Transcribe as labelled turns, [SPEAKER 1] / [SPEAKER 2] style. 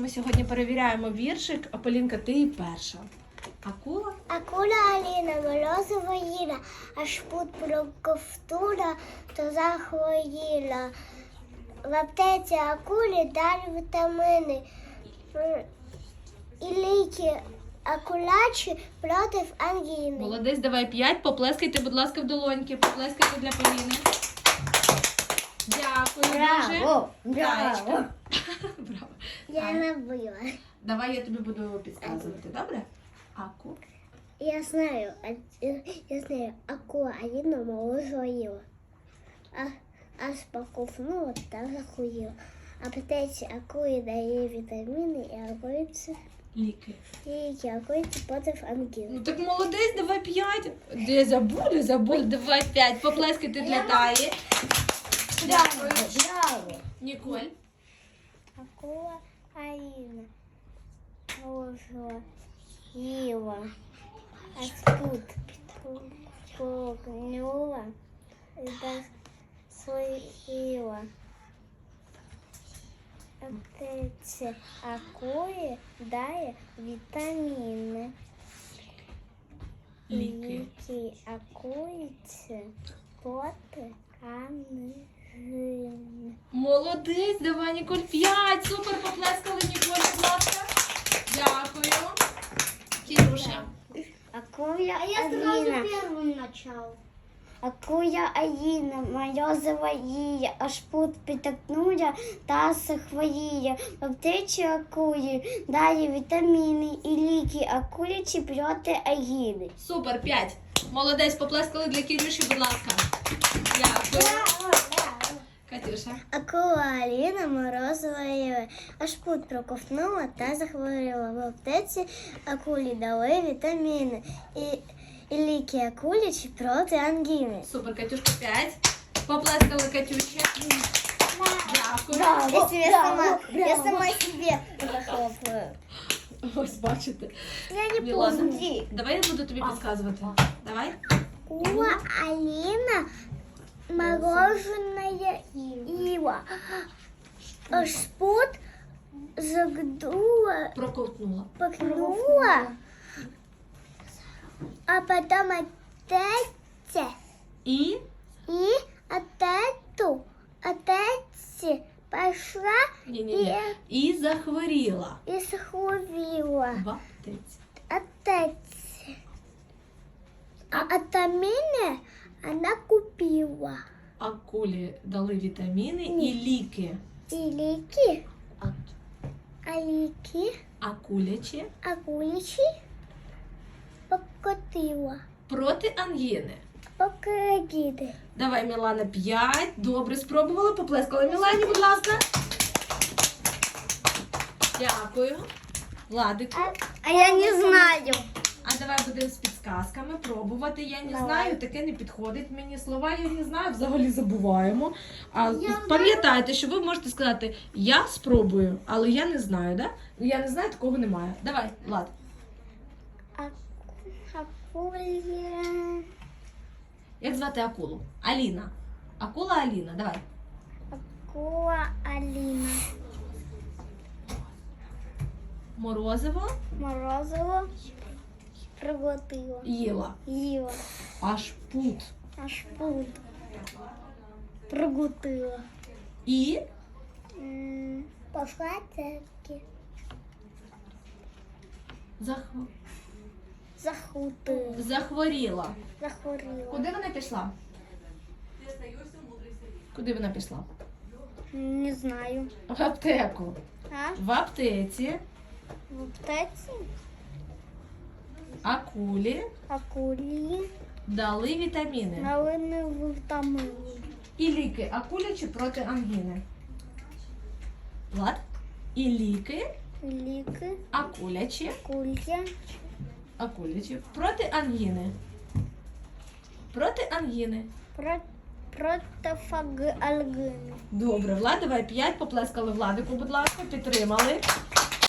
[SPEAKER 1] Ми сьогодні перевіряємо віршик, а Полінка, ти і перша. Акула?
[SPEAKER 2] Акула Аліна, морозова їла, аж пут проковтула, то захворіла. В аптеці акулі дали вітамини. І ліки акулячі проти ангіни.
[SPEAKER 1] Молодець, давай п'ять. Поплескайте, будь ласка, в долоньки. Поплескайте для Поліни. Дякую дуже. Зайчка. Браво.
[SPEAKER 2] Я
[SPEAKER 1] А,
[SPEAKER 2] забила.
[SPEAKER 1] Давай я тобі буду підказувати, добре? Аку.
[SPEAKER 2] Я знаю, а- я знаю, Аліна морозова їла. А, аж поковнула та захуїла. А аптеці акулі дає вітаміни і акулиці
[SPEAKER 1] Ліки.
[SPEAKER 2] і акулиці проти ангіни.
[SPEAKER 1] Ну так молодець, давай п'ять. Де забули, забули, давай п'ять. Поплескайте для Таї. Дякую.
[SPEAKER 2] Браво!
[SPEAKER 1] Ніколь.
[SPEAKER 2] Акула Аліна морозова їла. А тут погнула і захуїла. Аптеці акулі дає вітаміни.
[SPEAKER 1] Ліки.
[SPEAKER 2] Ліки акулиці проти ангини.
[SPEAKER 1] Молодець, давай, Ніколь, п'ять. Супер, поплескали Ніколь, будь ласка. Дякую. Кірюша.
[SPEAKER 2] Акуя а я сразу первым начал. Акуя Аїна, морозова її, аж пут підтокнула та схворіє. В аптечі акулі дає вітаміни і ліки акулячі проти агіни.
[SPEAKER 1] Супер, п'ять. Молодець, поплескали для Кірюші, будь ласка. Дякую. Катюша.
[SPEAKER 2] Акула Аліна морозова їла, аж пут проковтнула та захворіла. В аптеці акулі дали вітаміни і, і ліки акулячі проти ангіни.
[SPEAKER 1] Супер, Катюшка, п'ять. Поплескали Катюші. Дякую.
[SPEAKER 2] Я себе сама, я сама себе захлопаю.
[SPEAKER 1] Ось бачите.
[SPEAKER 2] Я не
[SPEAKER 1] Мілана.
[SPEAKER 2] помню.
[SPEAKER 1] Давай я буду тобі підказувати. Давай.
[SPEAKER 2] Ула Алина мороженое Ива. Шпут загдула,
[SPEAKER 1] Проковтнула.
[SPEAKER 2] пакнула, а потом опять
[SPEAKER 1] І
[SPEAKER 2] и опять опять пошла
[SPEAKER 1] ні-ні-ні. І захворіла.
[SPEAKER 2] и схватила.
[SPEAKER 1] В аптеці.
[SPEAKER 2] Опять. А от меня она купила.
[SPEAKER 1] Акулі дали вітаміни і ліки.
[SPEAKER 2] И лики,
[SPEAKER 1] А
[SPEAKER 2] а лики,
[SPEAKER 1] акулячі
[SPEAKER 2] а куличи покотила.
[SPEAKER 1] проти ангіни.
[SPEAKER 2] Покрагиды.
[SPEAKER 1] Давай, Мілана, п'ять. Добре, спробувала. Поплескала Мілані, будь ласка. Дякую. Владику.
[SPEAKER 2] А я не знаю.
[SPEAKER 1] Давай будемо з підсказками пробувати. Я не
[SPEAKER 2] Давай.
[SPEAKER 1] знаю, таке не підходить мені. Слова я не знаю, взагалі забуваємо. А пам'ятайте, що ви можете сказати я спробую, але я не знаю, да? Ну, Я не знаю, такого немає. Давай, Влад.
[SPEAKER 2] Акуля.
[SPEAKER 1] Як звати акулу? Аліна. Акула Аліна, давай.
[SPEAKER 2] Акула Алина.
[SPEAKER 1] Морозиво
[SPEAKER 2] Морозова проглотила.
[SPEAKER 1] їла.
[SPEAKER 2] Їла.
[SPEAKER 1] Аж пут.
[SPEAKER 2] Аж пут. Проглотила.
[SPEAKER 1] І
[SPEAKER 2] М, Пошла церкви.
[SPEAKER 1] зах-
[SPEAKER 2] Захутила.
[SPEAKER 1] захворіла.
[SPEAKER 2] Захворіла.
[SPEAKER 1] Куди вона пішла? Куди вона пішла?
[SPEAKER 2] Не знаю.
[SPEAKER 1] В аптеку.
[SPEAKER 2] А?
[SPEAKER 1] В аптеці
[SPEAKER 2] В аптеці
[SPEAKER 1] акулі
[SPEAKER 2] акулі
[SPEAKER 1] дали вітаміни.
[SPEAKER 2] налини вітамини.
[SPEAKER 1] І ліки акулячі проти ангіни. Влад? І ліки
[SPEAKER 2] Ліки,
[SPEAKER 1] акулячі,
[SPEAKER 2] кулья,
[SPEAKER 1] акулячі проти ангіни. Проти ангіни.
[SPEAKER 2] про, протофагальгини.
[SPEAKER 1] Добре, Влад, давай п'ять поплескали Владику, будь ласка, підтримали.